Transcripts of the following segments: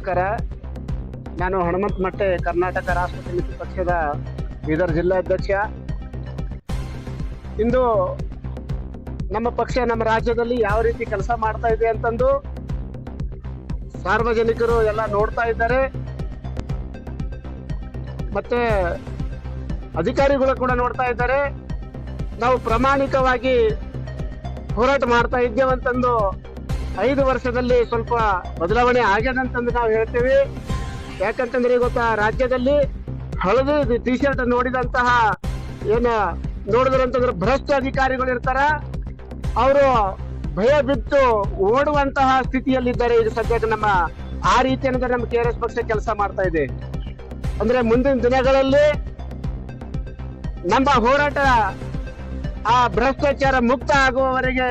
ನಮಸ್ಕಾರ. ನಾನು ಹನುಮಂತ ಮಟ್ಟೆ, ಕರ್ನಾಟಕ ರಾಷ್ಟ್ರ ಸಮಿತಿ ಪಕ್ಷದ ಬೀದರ್ ಜಿಲ್ಲಾಧ್ಯಕ್ಷ ಇಂದು ನಮ್ಮ ಪಕ್ಷ ನಮ್ಮ ರಾಜ್ಯದಲ್ಲಿ ಯಾವ ರೀತಿ ಕೆಲಸ ಮಾಡ್ತಾ ಇದೆ ಅಂತಂದು ಸಾರ್ವಜನಿಕರು ಎಲ್ಲ ನೋಡ್ತಾ ಇದ್ದಾರೆ. ಮತ್ತೆ ಅಧಿಕಾರಿಗಳು ಕೂಡ ನೋಡ್ತಾ ಇದ್ದಾರೆ. ನಾವು ಪ್ರಾಮಾಣಿಕವಾಗಿ ಹೋರಾಟ ಮಾಡ್ತಾ ಇದ್ದೇವಂತಂದು ಐದು ವರ್ಷದಲ್ಲಿ ಸ್ವಲ್ಪ ಬದಲಾವಣೆ ಆಗ್ಯದ ಅಂತಂದು ನಾವು ಹೇಳ್ತೀವಿ. ಯಾಕಂತಂದ್ರೆ ಗೊತ್ತಾ, ರಾಜ್ಯದಲ್ಲಿ ಹಳದಿ ಟಿ ಶರ್ಟ್ ನೋಡಿದಂತಹ ಏನ ನೋಡಿದ್ರು ಅಂತಂದ್ರೆ ಭ್ರಷ್ಟ ಅಧಿಕಾರಿಗಳು ಇರ್ತಾರ. ಅವರು ಭಯ ಬಿಟ್ಟು ಓಡುವಂತಹ ಸ್ಥಿತಿಯಲ್ಲಿದ್ದಾರೆ ಇದು ಸದ್ಯಕ್ಕೆ ನಮ್ಮ ಆ ರೀತಿ ಏನಂದ್ರೆ ನಮ್ಮ ಕೆ ಆರ್ ಎಸ್ ಪಕ್ಷ ಕೆಲಸ ಮಾಡ್ತಾ ಇದೆ. ಅಂದ್ರೆ ಮುಂದಿನ ದಿನಗಳಲ್ಲಿ ನಮ್ಮ ಹೋರಾಟ ಆ ಭ್ರಷ್ಟಾಚಾರ ಮುಕ್ತ ಆಗುವವರೆಗೆ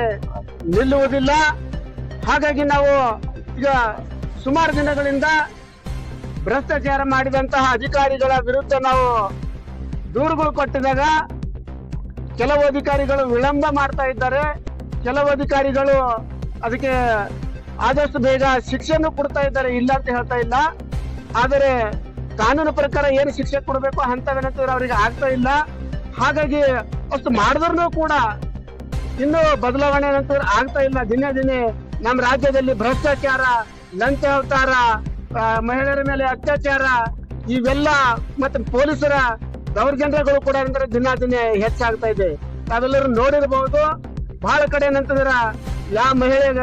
ನಿಲ್ಲುವುದಿಲ್ಲ. ಹಾಗಾಗಿ ನಾವು ಈಗ ಸುಮಾರು ದಿನಗಳಿಂದ ಭ್ರಷ್ಟಾಚಾರ ಮಾಡಿದಂತಹ ಅಧಿಕಾರಿಗಳ ವಿರುದ್ಧ ನಾವು ದೂರುಗಳು ಕೊಟ್ಟಿದಾಗ ಕೆಲವು ಅಧಿಕಾರಿಗಳು ವಿಳಂಬ ಮಾಡ್ತಾ ಇದ್ದಾರೆ. ಕೆಲವು ಅಧಿಕಾರಿಗಳು ಅದಕ್ಕೆ ಆದಷ್ಟು ಬೇಗ ಶಿಕ್ಷೆಯನ್ನು ಕೊಡ್ತಾ ಇದ್ದಾರೆ. ಇಲ್ಲ ಅಂತ ಹೇಳ್ತಾ ಇಲ್ಲ. ಆದರೆ ಕಾನೂನು ಪ್ರಕಾರ ಏನು ಶಿಕ್ಷೆ ಕೊಡಬೇಕು ಅಂತವೇನಂತೂ ಅವರಿಗೆ ಆಗ್ತಾ ಇಲ್ಲ. ಹಾಗಾಗಿ ಅಷ್ಟು ಮಾಡಿದ್ರು ಕೂಡ ಇನ್ನೂ ಬದಲಾವಣೆ ಏನಂತಂದ್ರೆ ಆಗ್ತಾ ಇಲ್ಲ. ದಿನೇ ದಿನೇ ನಮ್ಮ ರಾಜ್ಯದಲ್ಲಿ ಭ್ರಷ್ಟಾಚಾರ, ಲಂಚ ಅವತಾರ ಮಹಿಳೆಯರ ಮೇಲೆ ಅತ್ಯಾಚಾರ, ಇವೆಲ್ಲ ಮತ್ತೆ ಪೊಲೀಸರ ದೌರ್ಜನ್ಯಗಳು ಕೂಡ ಅಂದ್ರೆ ದಿನ ದಿನೇ ಹೆಚ್ಚಾಗ್ತಾ ಇದೆ. ಅದೆಲ್ಲರೂ ನೋಡಿರಬಹುದು ಬಹಳ ಕಡೆ ಏನಂತಂದ್ರ ಯಾವ ಮಹಿಳೆಗ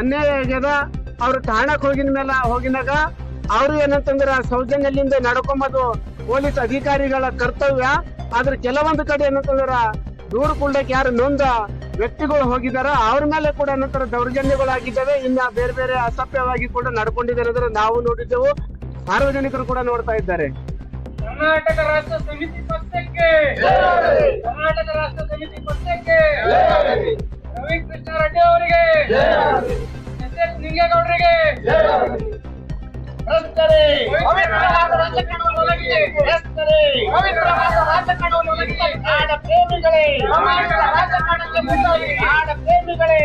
ಅನ್ಯಾಯ ಆಗ್ಯದ, ಅವ್ರ ಠಾಣಕ್ ಹೋಗಿನ ಮೇಲೆ ಹೋಗಿನಾಗ ಅವ್ರು ಏನಂತಂದ್ರ ಸೌಜನ್ಯಲ್ಲಿಂದ ನಡ್ಕೊಂಬದು ಪೊಲೀಸ್ ಅಧಿಕಾರಿಗಳ ಕರ್ತವ್ಯ. ಆದ್ರೆ ಕೆಲವೊಂದು ಕಡೆ ಏನಂತಂದ್ರ ದೂರು ಕೊಡ್ಲಿಕ್ಕೆ ಯಾರು ನೊಂದ ವ್ಯಕ್ತಿಗಳು ಹೋಗಿದ್ದಾರೆ. ಅವ್ರ ಮೇಲೆ ಕೂಡ ನಂತರ ದೌರ್ಜನ್ಯಗಳಾಗಿದ್ದಾವೆ. ಇನ್ನ ಬೇರೆ ಬೇರೆ ಅಸಭ್ಯವಾಗಿ ಕೂಡ ನಡ್ಕೊಂಡಿದ್ದಾರೆ ಅಂದ್ರೆ ನಾವು ನೋಡಿದ್ದೆವು. ಸಾರ್ವಜನಿಕರು ಕೂಡ ನೋಡ್ತಾ ಇದ್ದಾರೆ. ಕರ್ನಾಟಕ ರಾಷ್ಟ್ರ ಸಮಿತಿ ಪಕ್ಷಕ್ಕೆ. ಕರ್ನಾಟಕ ರಾಷ್ಟ್ರ ಸಮಿತಿ ಪಕ್ಷಕ್ಕೆ. ರವಿ ಕೃಷ್ಣ ರೆಡ್ಡಿ ಅವರಿಗೆ. ಎಸ್ ಎಸ್ ನಿಂಗೇಗೌಡರಿಗೆ. ಪವಿತ್ರವಾದ ರಾಜಕಾರಣವನ್ನು ಆಡ ಪ್ರೇಮಿಗಳೇ. ಪ್ರೇಮಿಗಳೇ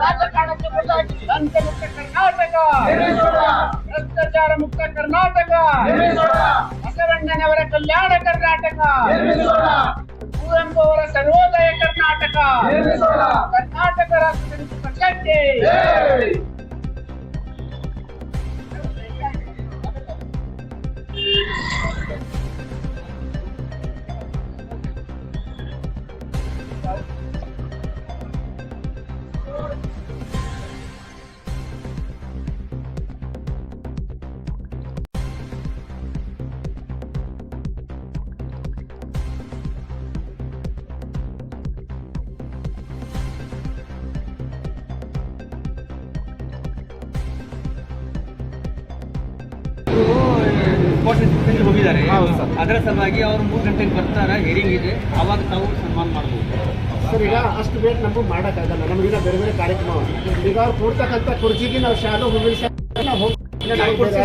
ರಾಜಕಾರಣಕ್ಕೆ ಮುಂದಾಗಿ ಲಂಚ ಮುಕ್ತ ಕರ್ನಾಟಕ. ಭ್ರಷ್ಟಾಚಾರ ಮುಕ್ತ ಕರ್ನಾಟಕ ಬಸವಣ್ಣನವರ ಕಲ್ಯಾಣ ಕರ್ನಾಟಕ ಕುವೆಂಪು ಸರ್ವೋದಯ ಕರ್ನಾಟಕ ಕರ್ನಾಟಕ ರಾಷ್ಟ್ರ ಪಕ್ಷಕ್ಕೆ ಇಂಪಾರ್ಟೆಂಟ್ ಹೋಗಿದ್ದಾರೆ. ಅದರ ಸಲುವಾಗಿ ಅವರು ಮೂರು ಗಂಟೆಗೆ ಬರ್ತಾರೆ. ಹೆರಿಂಗ್ ಇದೆ. ಅವಾಗ ತಾವು ಸನ್ಮಾನ ಮಾಡ್ಬೋದು. ಸರ್ ಈಗ ಅಷ್ಟು ವೇಟ್ ನಮಗೂ ಮಾಡೋಕ್ಕಾಗಲ್ಲ. ಇನ್ನ ಬೇರೆ ಬೇರೆ ಕಾರ್ಯಕ್ರಮ ಈಗ ಅವ್ರು ಕೊಡ್ತಕ್ಕಂಥ ಕುರ್ಚಿಗೆ ನಾವು ಶಾಲು ಹೋಗಿ ನಾವು ಬೇರೆ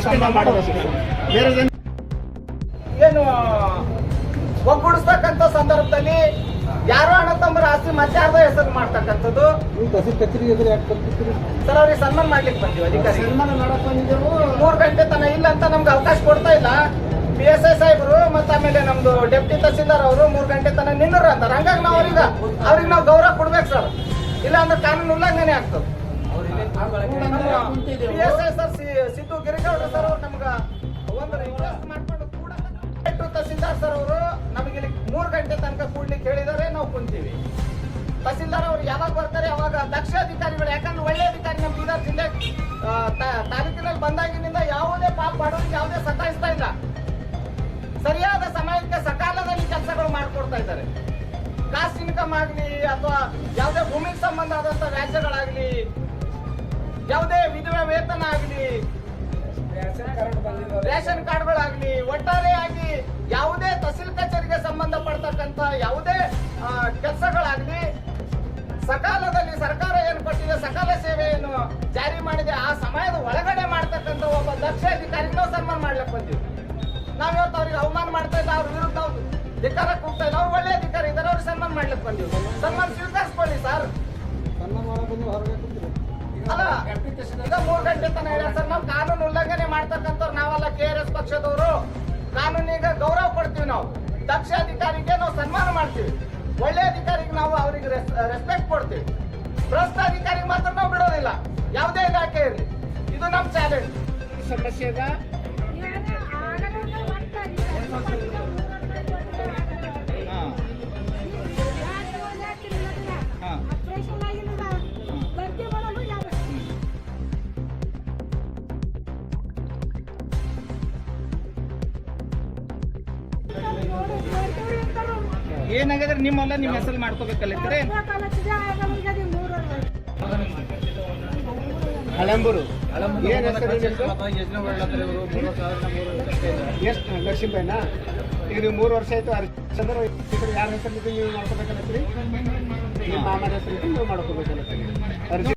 ಏನು ಏನು ಒಗ್ಗೂಡಿಸ್ತಕ್ಕಂಥ ಸಂದರ್ಭದಲ್ಲಿ ಯಾರೋ ಅಣ್ಣ ತಮ್ಮರ ಆಸ್ತಿ ಮತ್ತಾರ್ದ ಹೆಸರು ಮಾಡ್ತಕ್ಕಂಥದ್ದು. ಸರ್ ಅವ್ರಿಗೆ ಸನ್ಮಾನ ಮಾಡ್ಲಿಕ್ಕೆ ಬಂದಿವಿ ಅಧಿಕಾರಿ. ಸನ್ಮಾನ ಮಾಡಕ್ ಬಂದಿದ್ದೆವು? ಮೂರ್ ಗಂಟೆ ತನ ಇಲ್ಲ ಅಂತ ನಮ್ಗೆ ಅವಕಾಶ ಕೊಡ್ತಾ ಇಲ್ಲ. ಪಿ ಎಸ್ ಐ ಸಾಹೇಬರು ಮತ್ತೆ ಆಮೇಲೆ ನಮ್ದು ಡೆಪ್ಟಿ ತಹಸೀಲ್ದಾರ್ ಅವರು ಮೂರ್ ಗಂಟೆ ತನಕ ನಿಲ್ಲರು ಅಂತಾರೆ ಹಂಗಾಗಿ ನಾವು ಅವ್ರಿಗೆ ಅವ್ರಿಗೆ ನಾವು ಗೌರವ ಕೊಡ್ಬೇಕು ಸರ್. ಇಲ್ಲ ಅಂದ್ರೆ ಕಾನೂನು ಉಲ್ಲಂಘನೆ ಆಗ್ತದೆ. P S I sir Siddu Girigowda sir ಅವ್ರು ನಮ್ಗ ಒಂದು ರಿಕ್ವೆಸ್ಟ್ ಮಾಡ್ಕೊಂಡು ಕೂಡ ತಹಸೀಲ್ದಾರ್ ಸರ್ ಅವರು ನಮಗೆ ಇಲ್ಲಿ ಮೂರ್ ಗಂಟೆ ತನಕ ಕೂಡ್ಲಿಕ್ಕೆ ಹೇಳಿದಾರೆ, ನಾವು ಕುಂತೀವಿ. ತಹಸೀಲ್ದಾರ್ ಅವ್ರು ಯಾವಾಗ ಬರ್ತಾರೆ, ಅವಾಗ ದಕ್ಷ ಅಧಿಕಾರಿಗಳು ಯಾಕಂದ್ರೆ ಒಳ್ಳೆ ಅಧಿಕಾರಿ ನಮ್ಮ ಬೀದರ್ ಜಿಲ್ಲೆ ತಾಲೂಕಿನಲ್ಲಿ ಬಂದಾಗಿನಿಂದ ಯಾವುದೇ ಪಾಪ ಮಾಡೋರಿಗೆ ಯಾವುದೇ ಸತಾಯಿಸ್ತಾ ಇಲ್ಲ. ಸರಿಯಾದ ಸಮಯಕ್ಕೆ ಸಕಾಲದಲ್ಲಿ ಕೆಲಸಗಳು ಮಾಡಿಕೊಡ್ತಾ ಇದ್ದಾರೆ. ಕಾಸ್ಟ್ ಇನ್ಕಮ್ ಆಗಲಿ ಅಥವಾ ಯಾವುದೇ ಭೂಮಿಗೆ ಸಂಬಂಧ ಆದಂತ ವ್ಯಾಜ್ಯಗಳಾಗಲಿ, ಯಾವುದೇ ವಿಧವೆ ವೇತನ ಆಗಲಿ, ರೇಷನ್ ಕಾರ್ಡ್ಗಳಾಗಲಿ, ಒಟ್ಟಾರೆಯಾಗಿ ಯಾವುದೇ ತಹಸೀಲ್ ಕಚೇರಿಗೆ ಸಂಬಂಧಪಡ್ತಕ್ಕಂತ ಯಾವುದೇ ಕೆಲಸಗಳಾಗಲಿ, ಸಕಾಲದಲ್ಲಿ ಸರ್ಕಾರ ಏನು ಕೊಟ್ಟಿದೆ, ಸಕಾಲ ಸೇವೆಯನ್ನು ಜಾರಿ ಮಾಡಿದೆ, ಆ ಸಮಯದ ಒಳಗಡೆ ಮಾಡ್ತಕ್ಕಂಥ ಒಬ್ಬ ದಕ್ಷ ಅಧಿಕಾರಿಗೂ ಸನ್ಮಾನ ಮಾಡ್ಲಿಕ್ಕೆ ಬಂದಿವಿ ನಾವ್ ಇವತ್ತು ಅವ್ರಿಗೆ ಅವಮಾನ ಮಾಡ್ತಾ ಇಲ್ಲ ಅವ್ರ ವಿರುದ್ಧ ನಾವು ಧಿಕ್ಕಾರಕ್ಕೆ ಕೂಗ್ತಾ ಇಲ್ಲ ಅವ್ರು ಒಳ್ಳೆ ಅಧಿಕಾರಿ ಇದ್ದಾರೆ ಅವ್ರಿಗೆ ಸನ್ಮಾನ ಮಾಡ್ಲಿಕ್ಕೆ ಬಂದಿವಿ ಸನ್ಮಾನ ಸ್ವೀಕರಿಸ್ಕೊಳ್ಳಿ ಸರ್. ಅಲ್ಲ ಈಗ ಮೂರ್ ಗಂಟೆ ತನಕ ಹೇಳ್ಯಾರ ಸರ್ ನಾವು ಕಾನೂನು ಉಲ್ಲಂಘನೆ ಮಾಡ್ತಕ್ಕಂಥವ್ರು ನಾವೆಲ್ಲ ಕೆ ಆರ್ ಎಸ್ ಪಕ್ಷದವರು. ಕಾನೂನಿಗೆ ಗೌರವ ಕೊಡ್ತೀವಿ ನಾವು. ದಕ್ಷ ಅಧಿಕಾರಿಗೆ ನಾವು ಸನ್ಮಾನ ಮಾಡ್ತೀವಿ. ಒಳ್ಳೆ ಅಧಿಕಾರಿಗೆ ನಾವು ಅವರಿಗೆ ರೆಸ್ಪೆಕ್ಟ್ ಕೊಡ್ತೀವಿ. ಭ್ರಷ್ಟ ಅಧಿಕಾರಿಗೆ ಮಾತ್ರ ನಾವು ಬಿಡೋದಿಲ್ಲ. ಯಾವುದೇ ಇಲಾಖೆ ಇರಲಿ ಇದು ನಮ್ಮ ಚಾಲೆಂಜ್ ಸಮಸ್ಯೆದ ಏನಾಗಿದ್ರೆ ನಿಮ್ಮಲ್ಲ ನಿಮ್ಮ ಹೆಸರು ಮಾಡ್ಕೋಬೇಕಲ್ಲಿದ್ರೆ ಹಳಂಬೂರು ಏನ್ ಹೆಸರು? ಎಷ್ಟು ಲಕ್ಷ್ಮೀಬಾಯಿನಾ ಇದು ನೀವು ಮೂರು ವರ್ಷ ಆಯ್ತು ಹರಿಶ್ಚಂದ್ರ ಯಾರ ಹೆಸರು ನೀವು ಮಾಡ್ಕೋಬೇಕಲ್ಲ ನಿಮ್ಮ ಮಾಮನ ಹೆಸರು ನೀವು ಮಾಡ್ಕೋಬೇಕಲ್ಲ ಅರ್ಜಿ